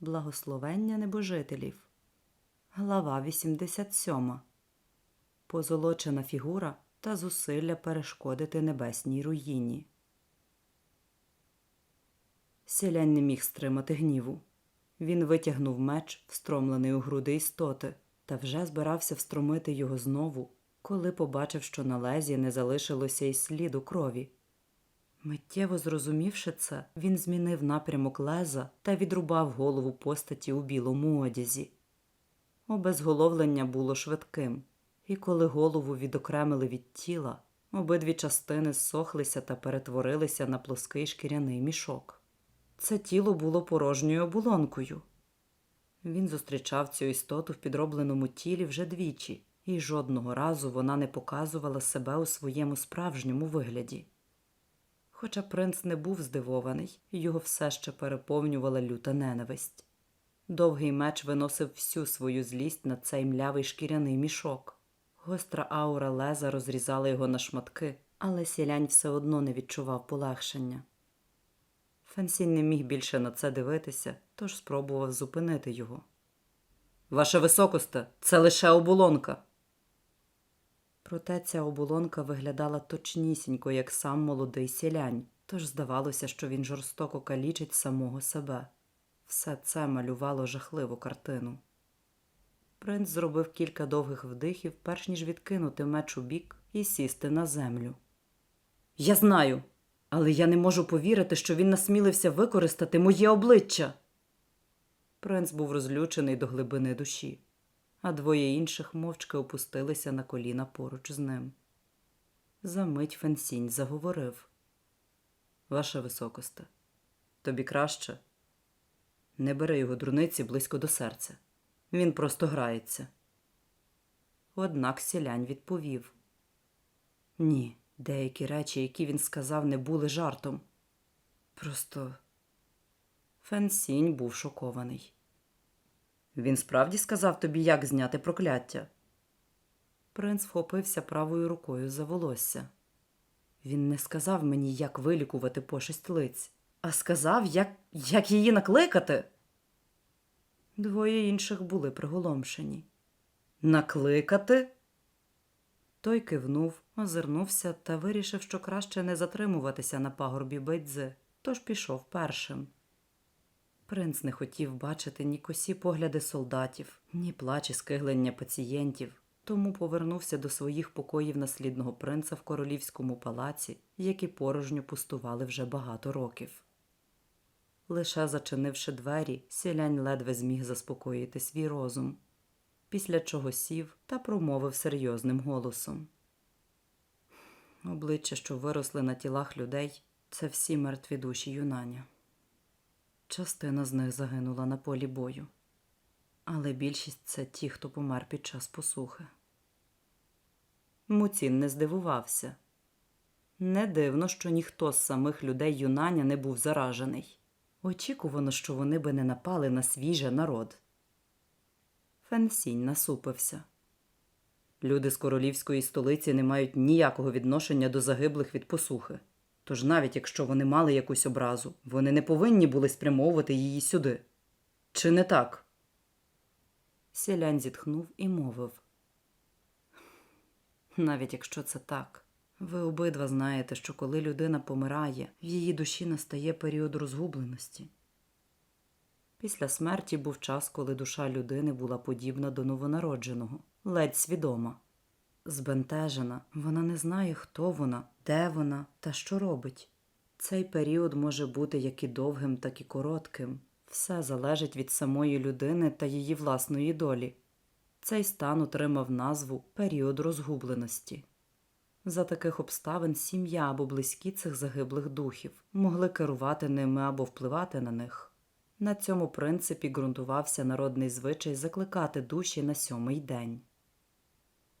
Благословення небожителів. Глава 87. Позолочена фігура та зусилля перешкодити небесній руїні. Сілянь не міг стримати гніву. Він витягнув меч, встромлений у груди істоти, та вже збирався встромити його знову, коли побачив, що на лезі не залишилося й сліду крові. Миттєво зрозумівши це, він змінив напрямок леза та відрубав голову постаті у білому одязі. Обезголовлення було швидким, і коли голову відокремили від тіла, обидві частини зсохлися та перетворилися на плоский шкіряний мішок. Це тіло було порожньою оболонкою. Він зустрічав цю істоту в підробленому тілі вже двічі, і жодного разу вона не показувала себе у своєму справжньому вигляді. Хоча принц не був здивований, його все ще переповнювала люта ненависть. Довгий меч виносив всю свою злість на цей млявий шкіряний мішок. Гостра аура леза розрізала його на шматки, але сілянь все одно не відчував полегшення. Фансінь не міг більше на це дивитися, тож спробував зупинити його. Ваше високосте, це лише оболонка. Проте ця оболонка виглядала точнісінько, як сам молодий сілянь, тож здавалося, що він жорстоко калічить самого себе. Все це малювало жахливу картину. Принц зробив кілька довгих вдихів, перш ніж відкинути меч у бік і сісти на землю. Я знаю, але я не можу повірити, що він насмілився використати моє обличчя. Принц був розлючений до глибини душі, а двоє інших мовчки опустилися на коліна поруч з ним. Замить Фенсінь заговорив. Ваше високосте, тобі краще. Не бери його дурниці близько до серця. Він просто грається. Однак сілянь відповів Ні, деякі речі, які він сказав, не були жартом. Просто Фенсінь був шокований. Він справді сказав тобі, як зняти прокляття. Принц вхопився правою рукою за волосся. Він не сказав мені, як вилікувати пошесть лиць, а сказав, як, як її накликати. Двоє інших були приголомшені. Накликати? Той кивнув, озирнувся та вирішив, що краще не затримуватися на пагорбі байдзи, тож пішов першим. Принц не хотів бачити ні косі погляди солдатів, ні плач і скиглення пацієнтів, тому повернувся до своїх покоїв наслідного принца в королівському палаці, які порожньо пустували вже багато років. Лише зачинивши двері, сілянь ледве зміг заспокоїти свій розум, після чого сів та промовив серйозним голосом. Обличчя, що виросли на тілах людей, це всі мертві душі юнаня. Частина з них загинула на полі бою, але більшість це ті, хто помер під час посухи. Муцін не здивувався. Не дивно, що ніхто з самих людей юнаня не був заражений. Очікувано, що вони би не напали на свіже народ. Фенсінь насупився. Люди з королівської столиці не мають ніякого відношення до загиблих від посухи. Тож навіть якщо вони мали якусь образу, вони не повинні були спрямовувати її сюди. Чи не так? Сілянь зітхнув і мовив. Навіть якщо це так, ви обидва знаєте, що коли людина помирає, в її душі настає період розгубленості. Після смерті був час, коли душа людини була подібна до новонародженого, ледь свідома. Збентежена, вона не знає, хто вона, де вона та що робить. Цей період може бути як і довгим, так і коротким. Все залежить від самої людини та її власної долі. Цей стан отримав назву період розгубленості. За таких обставин сім'я або близькі цих загиблих духів могли керувати ними або впливати на них. На цьому принципі ґрунтувався народний звичай закликати душі на сьомий день.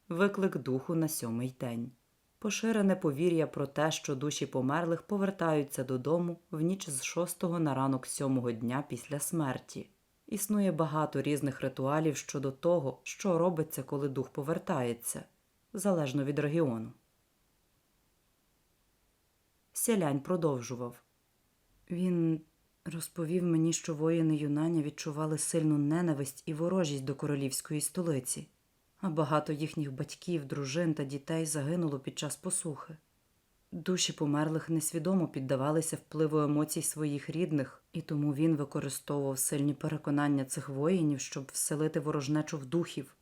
Виклик духу на сьомий день. Поширене повір'я про те, що душі померлих повертаються додому в ніч з шостого на ранок сьомого дня після смерті. Існує багато різних ритуалів щодо того, що робиться, коли дух повертається, залежно від регіону. Сялянь продовжував. Він Розповів мені, що воїни Юнаня відчували сильну ненависть і ворожість до королівської столиці, а багато їхніх батьків, дружин та дітей загинуло під час посухи. Душі померлих несвідомо піддавалися впливу емоцій своїх рідних, і тому він використовував сильні переконання цих воїнів, щоб вселити ворожнечу в духів,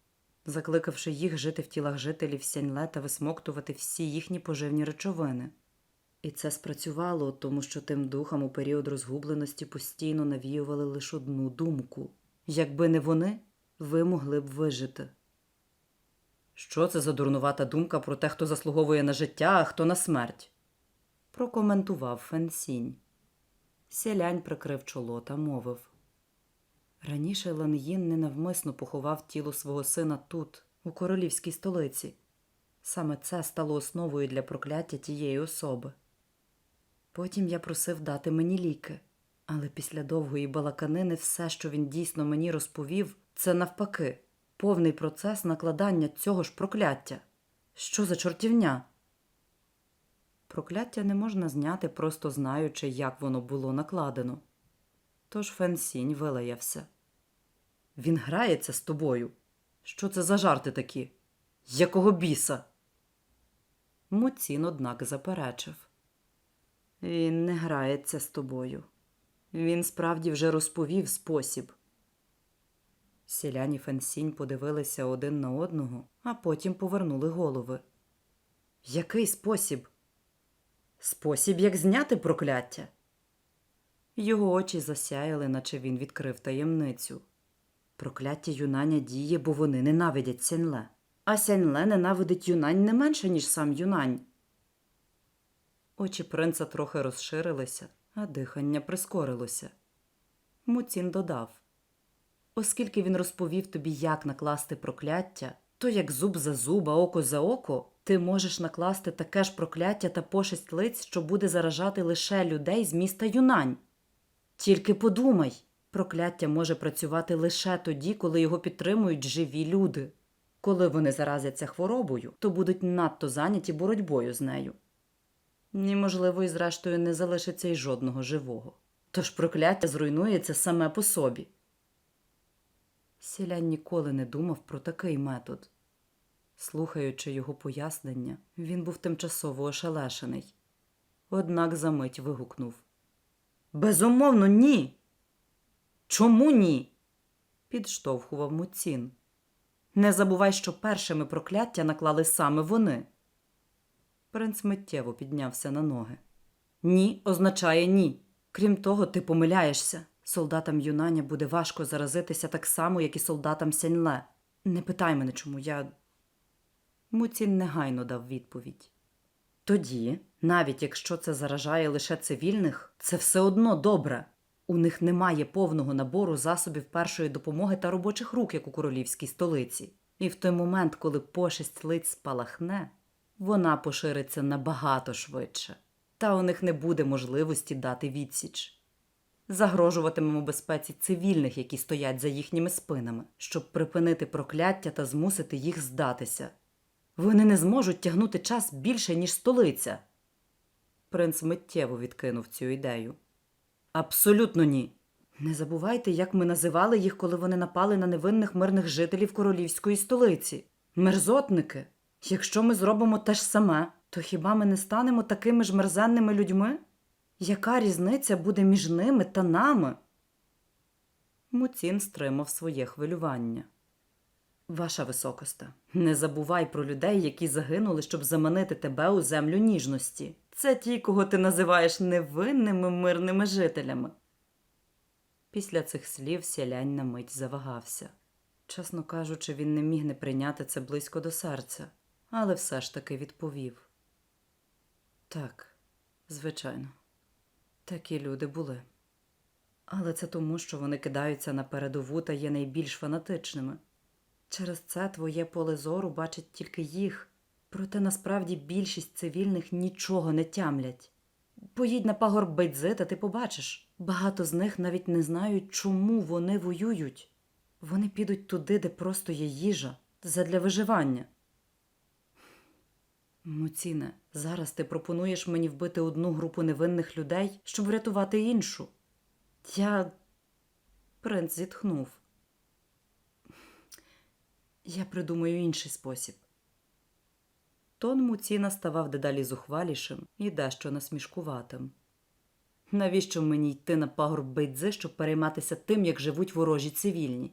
закликавши їх жити в тілах жителів Сяньле та висмоктувати всі їхні поживні речовини. І це спрацювало, тому що тим духам у період розгубленості постійно навіювали лише одну думку якби не вони, ви могли б вижити. Що це за дурнувата думка про те, хто заслуговує на життя, а хто на смерть? прокоментував Фенсінь. Сілянь прикрив чоло та мовив. Раніше Лан'їн ненавмисно поховав тіло свого сина тут, у королівській столиці. Саме це стало основою для прокляття тієї особи. Потім я просив дати мені ліки, але після довгої балаканини все, що він дійсно мені розповів, це навпаки повний процес накладання цього ж прокляття. Що за чортівня? Прокляття не можна зняти, просто знаючи, як воно було накладено. Тож Фенсінь вилаявся. Він грається з тобою. Що це за жарти такі? Якого біса? Муцін, однак, заперечив. Він не грається з тобою. Він справді вже розповів спосіб. Сіляні Фенсінь подивилися один на одного, а потім повернули голови. Який спосіб? Спосіб, як зняти прокляття. Його очі засяяли, наче він відкрив таємницю. Прокляття юнаня діє, бо вони ненавидять Сяньле. А Сяньле ненавидить юнань не менше, ніж сам юнань. Очі принца трохи розширилися, а дихання прискорилося. Муцін додав Оскільки він розповів тобі, як накласти прокляття, то як зуб за зуб, а око за око, ти можеш накласти таке ж прокляття та пошесть лиць, що буде заражати лише людей з міста Юнань. Тільки подумай, прокляття може працювати лише тоді, коли його підтримують живі люди. Коли вони заразяться хворобою, то будуть надто зайняті боротьбою з нею. Ні, можливо, і зрештою не залишиться й жодного живого. Тож прокляття зруйнується саме по собі. Сілянь ніколи не думав про такий метод. Слухаючи його пояснення, він був тимчасово ошелешений. Однак за мить вигукнув Безумовно, ні. Чому ні? підштовхував Муцін. Не забувай, що першими прокляття наклали саме вони. Принц миттєво піднявся на ноги. Ні означає ні. Крім того, ти помиляєшся. Солдатам Юнаня буде важко заразитися так само, як і солдатам Сяньле. Не питай мене, чому я. Муцін негайно дав відповідь. Тоді, навіть якщо це заражає лише цивільних, це все одно добре. У них немає повного набору засобів першої допомоги та робочих рук, як у королівській столиці. І в той момент, коли пошесть лиць спалахне, вона пошириться набагато швидше, та у них не буде можливості дати відсіч. Загрожуватимемо безпеці цивільних, які стоять за їхніми спинами, щоб припинити прокляття та змусити їх здатися. Вони не зможуть тягнути час більше, ніж столиця. Принц миттєво відкинув цю ідею. Абсолютно ні. Не забувайте, як ми називали їх, коли вони напали на невинних мирних жителів королівської столиці. Мерзотники. Якщо ми зробимо те ж саме, то хіба ми не станемо такими ж мерзенними людьми? Яка різниця буде між ними та нами? Муцін стримав своє хвилювання. Ваша високоста, не забувай про людей, які загинули, щоб заманити тебе у землю ніжності. Це ті, кого ти називаєш невинними мирними жителями. Після цих слів сілянь на мить завагався. Чесно кажучи, він не міг не прийняти це близько до серця, але все ж таки відповів. Так, звичайно, такі люди були. Але це тому, що вони кидаються на передову та є найбільш фанатичними. Через це твоє поле зору бачить тільки їх, проте насправді більшість цивільних нічого не тямлять. Поїдь на пагорб Бейдзи, та ти побачиш. Багато з них навіть не знають, чому вони воюють. Вони підуть туди, де просто є їжа, задля виживання. Муціне, зараз ти пропонуєш мені вбити одну групу невинних людей, щоб врятувати іншу. Я. Принц зітхнув. Я придумаю інший спосіб. Тон Муціна ставав дедалі зухвалішим і дещо насмішкуватим. Навіщо мені йти на пагорб Бейдзи, щоб перейматися тим, як живуть ворожі цивільні?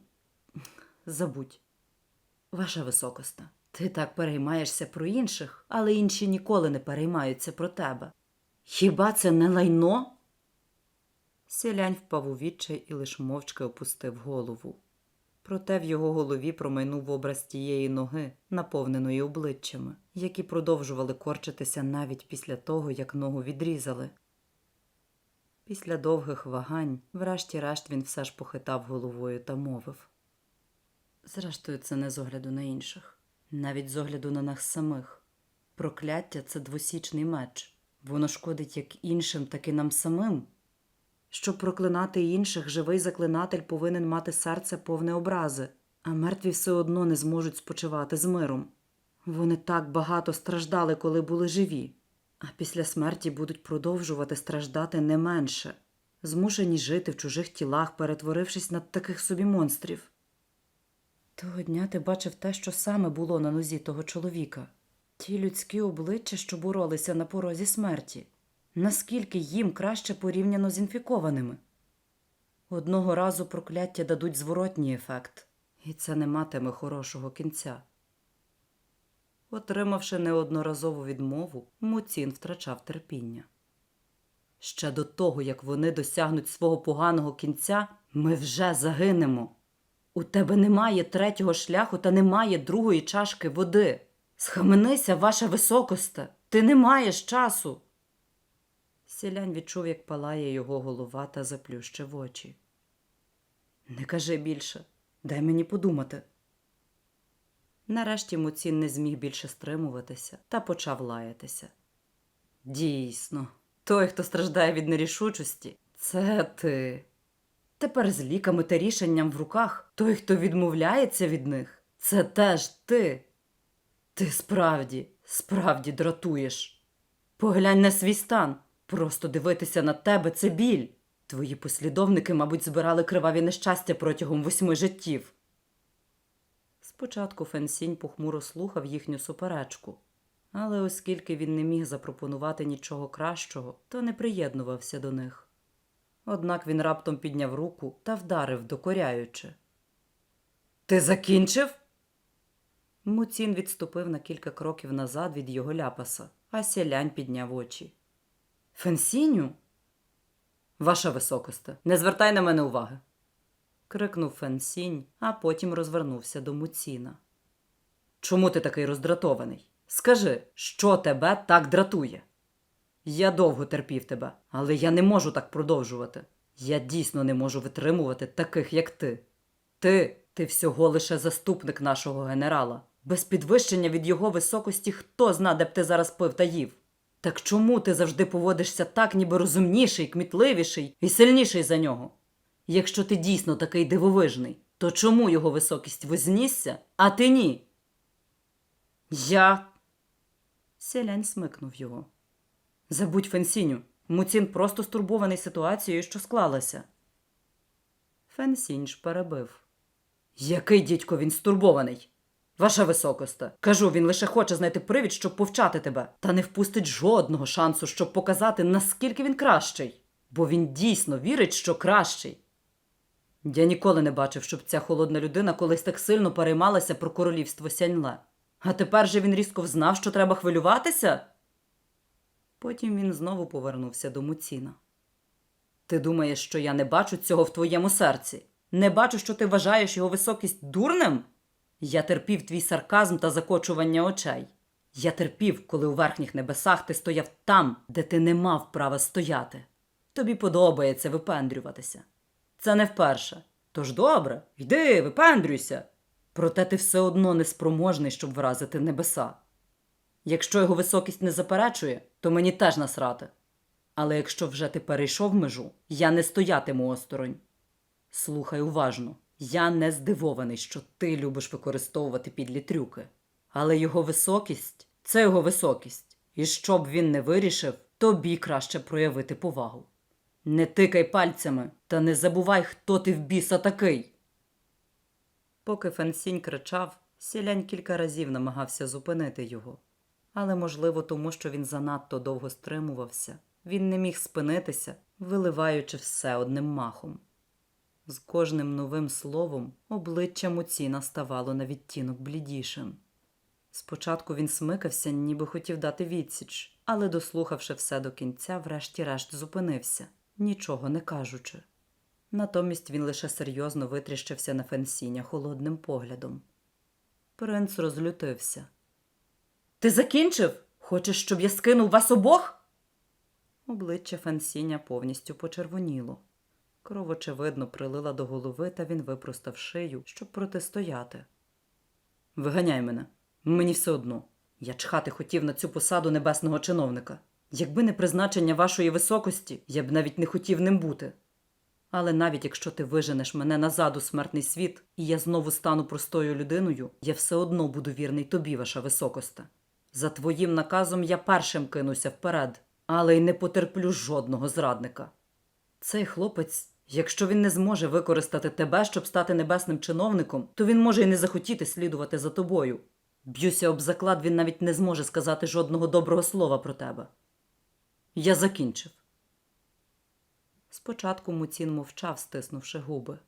Забудь. Ваша високоста, ти так переймаєшся про інших, але інші ніколи не переймаються про тебе. Хіба це не лайно? Сілянь впав у відчай і лиш мовчки опустив голову. Проте в його голові промайнув образ тієї ноги, наповненої обличчями, які продовжували корчитися навіть після того, як ногу відрізали. Після довгих вагань, врешті-решт, він все ж похитав головою та мовив. Зрештою, це не з огляду на інших, навіть з огляду на нас самих. Прокляття це двосічний меч. Воно шкодить як іншим, так і нам самим. Щоб проклинати інших, живий заклинатель повинен мати серце повне образи, а мертві все одно не зможуть спочивати з миром. Вони так багато страждали, коли були живі, а після смерті будуть продовжувати страждати не менше, змушені жити в чужих тілах, перетворившись на таких собі монстрів. Того дня ти бачив те, що саме було на нозі того чоловіка ті людські обличчя, що боролися на порозі смерті. Наскільки їм краще порівняно з інфікованими? Одного разу прокляття дадуть зворотній ефект, і це не матиме хорошого кінця. Отримавши неодноразову відмову, Муцін втрачав терпіння. Ще до того, як вони досягнуть свого поганого кінця, ми вже загинемо. У тебе немає третього шляху та немає другої чашки води. Схаменися, ваша високосте, ти не маєш часу. Сілянь відчув, як палає його голова та заплющив очі. Не кажи більше, дай мені подумати. Нарешті Муцін не зміг більше стримуватися та почав лаятися. Дійсно, той, хто страждає від нерішучості, це ти. Тепер з ліками та рішенням в руках той, хто відмовляється від них, це теж ти. Ти справді, справді дратуєш. Поглянь на свій стан. Просто дивитися на тебе це біль. Твої послідовники, мабуть, збирали криваві нещастя протягом восьми життів. Спочатку Фенсінь похмуро слухав їхню суперечку, але оскільки він не міг запропонувати нічого кращого, то не приєднувався до них. Однак він раптом підняв руку та вдарив докоряючи. Ти закінчив? Муцін відступив на кілька кроків назад від його ляпаса, а сілянь підняв очі. Фенсіню? Ваша високосте, не звертай на мене уваги. крикнув Фенсінь, а потім розвернувся до Муціна. Чому ти такий роздратований? Скажи, що тебе так дратує? Я довго терпів тебе, але я не можу так продовжувати. Я дійсно не можу витримувати таких, як ти. Ти, ти всього лише заступник нашого генерала. Без підвищення від його високості хто зна, де б ти зараз пив та їв. Так чому ти завжди поводишся так, ніби розумніший, кмітливіший і сильніший за нього? Якщо ти дійсно такий дивовижний, то чому його високість вознісся, а ти ні? Я. Селянь смикнув його. Забудь Фенсіню. Муцін просто стурбований ситуацією, що склалася. Фенсінь ж перебив. Який дідько він стурбований? Ваша високоста. Кажу, він лише хоче знайти привід, щоб повчати тебе, та не впустить жодного шансу, щоб показати, наскільки він кращий. Бо він дійсно вірить, що кращий. Я ніколи не бачив, щоб ця холодна людина колись так сильно переймалася про королівство Сяньле. А тепер же він різко взнав, що треба хвилюватися. Потім він знову повернувся до Муціна. Ти думаєш, що я не бачу цього в твоєму серці? Не бачу, що ти вважаєш його високість дурним? Я терпів твій сарказм та закочування очей. Я терпів, коли у верхніх небесах ти стояв там, де ти не мав права стояти. Тобі подобається випендрюватися. Це не вперше. Тож добре, йди, випендрюйся. Проте ти все одно неспроможний, щоб вразити небеса. Якщо його високість не заперечує, то мені теж насрати. Але якщо вже ти перейшов межу, я не стоятиму осторонь. Слухай уважно. Я не здивований, що ти любиш використовувати підлі трюки. Але його високість це його високість. І щоб він не вирішив, тобі краще проявити повагу. Не тикай пальцями та не забувай, хто ти в біса такий. Поки Фансінь кричав, сілянь кілька разів намагався зупинити його. Але, можливо, тому що він занадто довго стримувався, він не міг спинитися, виливаючи все одним махом. З кожним новим словом обличчя Муціна ставало на відтінок блідішим. Спочатку він смикався, ніби хотів дати відсіч, але, дослухавши все до кінця, врешті-решт зупинився, нічого не кажучи. Натомість він лише серйозно витріщився на Фенсіня холодним поглядом. Принц розлютився. Ти закінчив? Хочеш, щоб я скинув вас обох? Обличчя Фансіня повністю почервоніло. Кров, очевидно, прилила до голови, та він випростав шию, щоб протистояти. Виганяй мене, мені все одно. Я чхати хотів на цю посаду небесного чиновника. Якби не призначення вашої високості, я б навіть не хотів ним бути. Але навіть якщо ти виженеш мене назад у смертний світ, і я знову стану простою людиною, я все одно буду вірний тобі, ваша високосте. За твоїм наказом я першим кинуся вперед, але й не потерплю жодного зрадника. Цей хлопець, якщо він не зможе використати тебе, щоб стати небесним чиновником, то він може й не захотіти слідувати за тобою. Б'юся об заклад, він навіть не зможе сказати жодного доброго слова про тебе. Я закінчив. Спочатку Муцін мовчав, стиснувши губи,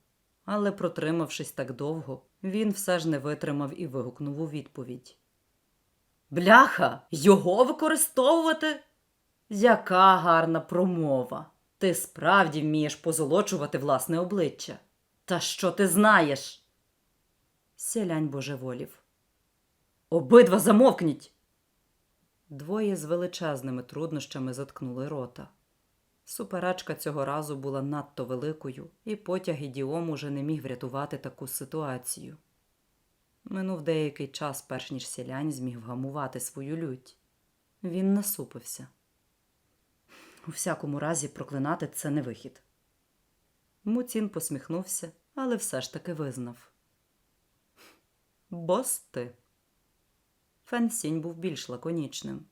але, протримавшись так довго, він все ж не витримав і вигукнув у відповідь. Бляха, його використовувати? Яка гарна промова! Ти справді вмієш позолочувати власне обличчя. Та що ти знаєш? Сілянь божеволів. Обидва замовкніть. Двоє з величезними труднощами заткнули рота. Суперечка цього разу була надто великою, і потяг ідіом уже не міг врятувати таку ситуацію. Минув деякий час, перш ніж сілянь зміг вгамувати свою лють. Він насупився. У всякому разі, проклинати це не вихід. Муцін посміхнувся, але все ж таки визнав. Бос ти. Фенсінь був більш лаконічним.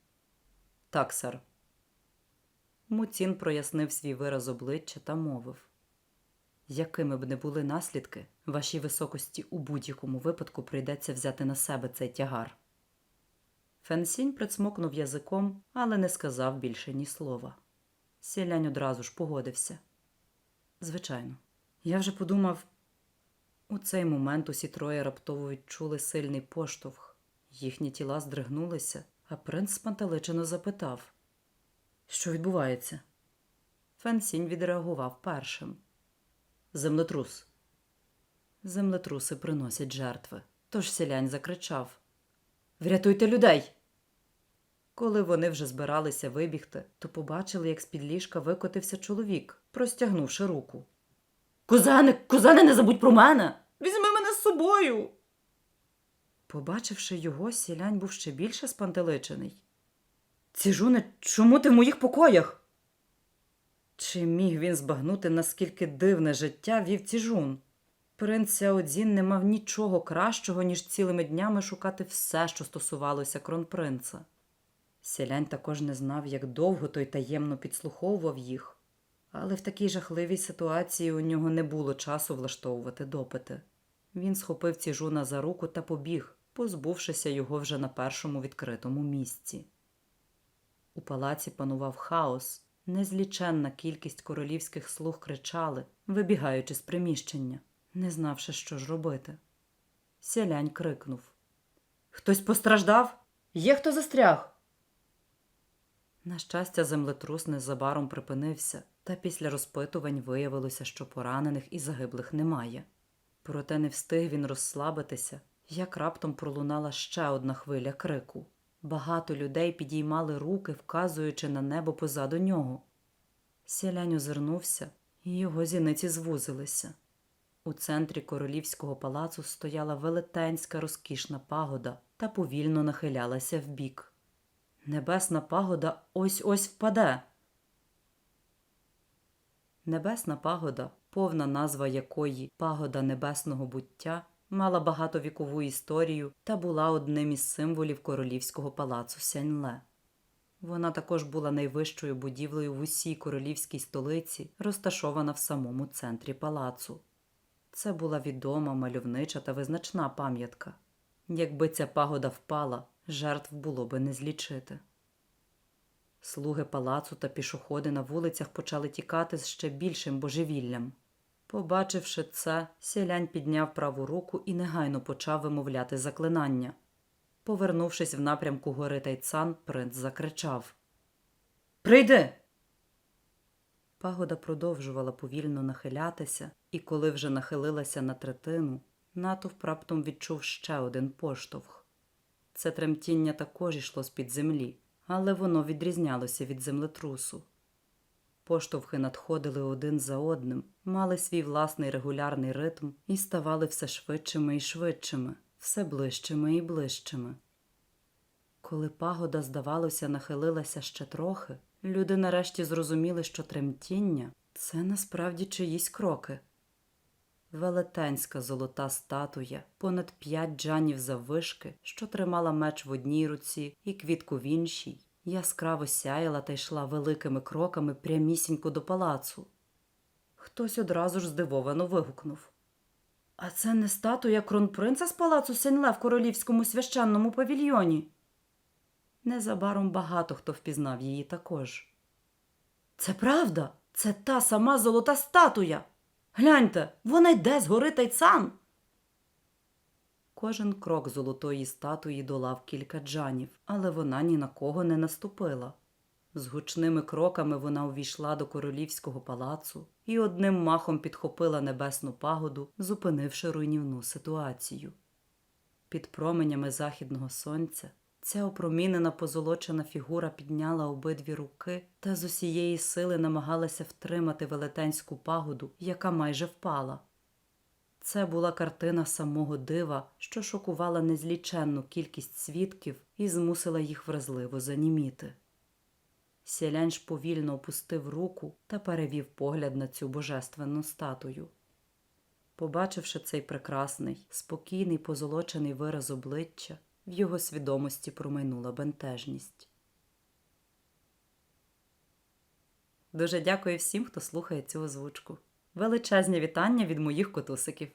Так, сер. Муцін прояснив свій вираз обличчя та мовив. Якими б не були наслідки, вашій високості у будь-якому випадку прийдеться взяти на себе цей тягар. Фенсінь прицмокнув язиком, але не сказав більше ні слова. Сілянь одразу ж погодився. Звичайно, я вже подумав. У цей момент усі троє раптово відчули сильний поштовх. Їхні тіла здригнулися, а принц спантеличено запитав, що відбувається. Фенсінь відреагував першим. Землетрус. Землетруси приносять жертви. Тож сілянь закричав Врятуйте людей. Коли вони вже збиралися вибігти, то побачили, як з-під ліжка викотився чоловік, простягнувши руку. Кузене, кузене, не забудь про мене. Візьми мене з собою. Побачивши його, сілянь був ще більше спантеличений. Ціжуне, чому ти в моїх покоях? Чи міг він збагнути, наскільки дивне життя вів ціжун? Принц Сяодзін не мав нічого кращого, ніж цілими днями шукати все, що стосувалося кронпринца. Сілянь також не знав, як довго той таємно підслуховував їх, але в такій жахливій ситуації у нього не було часу влаштовувати допити. Він схопив ціжуна за руку та побіг, позбувшися його вже на першому відкритому місці. У палаці панував хаос, незліченна кількість королівських слуг кричали, вибігаючи з приміщення, не знавши, що ж робити. Сялянь крикнув Хтось постраждав? Є хто застряг? На щастя, землетрус незабаром припинився, та після розпитувань виявилося, що поранених і загиблих немає. Проте не встиг він розслабитися, як раптом пролунала ще одна хвиля крику. Багато людей підіймали руки, вказуючи на небо позаду нього. Сілянь озирнувся, і його зіниці звузилися. У центрі королівського палацу стояла велетенська розкішна пагода та повільно нахилялася вбік. Небесна пагода ось ось впаде. Небесна пагода, повна назва якої пагода небесного буття, мала багатовікову історію та була одним із символів королівського палацу Сяньле. Вона також була найвищою будівлею в усій королівській столиці, розташована в самому центрі палацу. Це була відома, мальовнича та визначна пам'ятка. Якби ця пагода впала, жертв було би не злічити. Слуги палацу та пішоходи на вулицях почали тікати з ще більшим божевіллям. Побачивши це, сілянь підняв праву руку і негайно почав вимовляти заклинання. Повернувшись в напрямку гори Тайцан, принц закричав Прийди. Пагода продовжувала повільно нахилятися, і коли вже нахилилася на третину, натовп раптом відчув ще один поштовх. Це тремтіння також йшло з-під землі, але воно відрізнялося від землетрусу. Поштовхи надходили один за одним, мали свій власний регулярний ритм і ставали все швидшими і швидшими, все ближчими і ближчими. Коли пагода, здавалося, нахилилася ще трохи, люди нарешті зрозуміли, що тремтіння це насправді чиїсь кроки. Велетенська золота статуя, понад п'ять джанів заввишки, що тримала меч в одній руці і квітку в іншій, яскраво сяяла та йшла великими кроками прямісінько до палацу. Хтось одразу ж здивовано вигукнув. А це не статуя кронпринца з палацу Сенле в королівському священному павільйоні. Незабаром багато хто впізнав її також. Це правда, це та сама золота статуя. Гляньте, вона йде з гори Тайцан. Кожен крок золотої статуї долав кілька джанів, але вона ні на кого не наступила. З гучними кроками вона увійшла до королівського палацу і одним махом підхопила небесну пагоду, зупинивши руйнівну ситуацію. Під променями західного сонця ця опромінена позолочена фігура підняла обидві руки та з усієї сили намагалася втримати велетенську пагоду, яка майже впала. Це була картина самого дива, що шокувала незліченну кількість свідків і змусила їх вразливо заніміти. Сілянь ж повільно опустив руку та перевів погляд на цю божественну статую. Побачивши цей прекрасний, спокійний позолочений вираз обличчя, в його свідомості промайнула бентежність. Дуже дякую всім, хто слухає цю озвучку. Величезні вітання від моїх котусиків.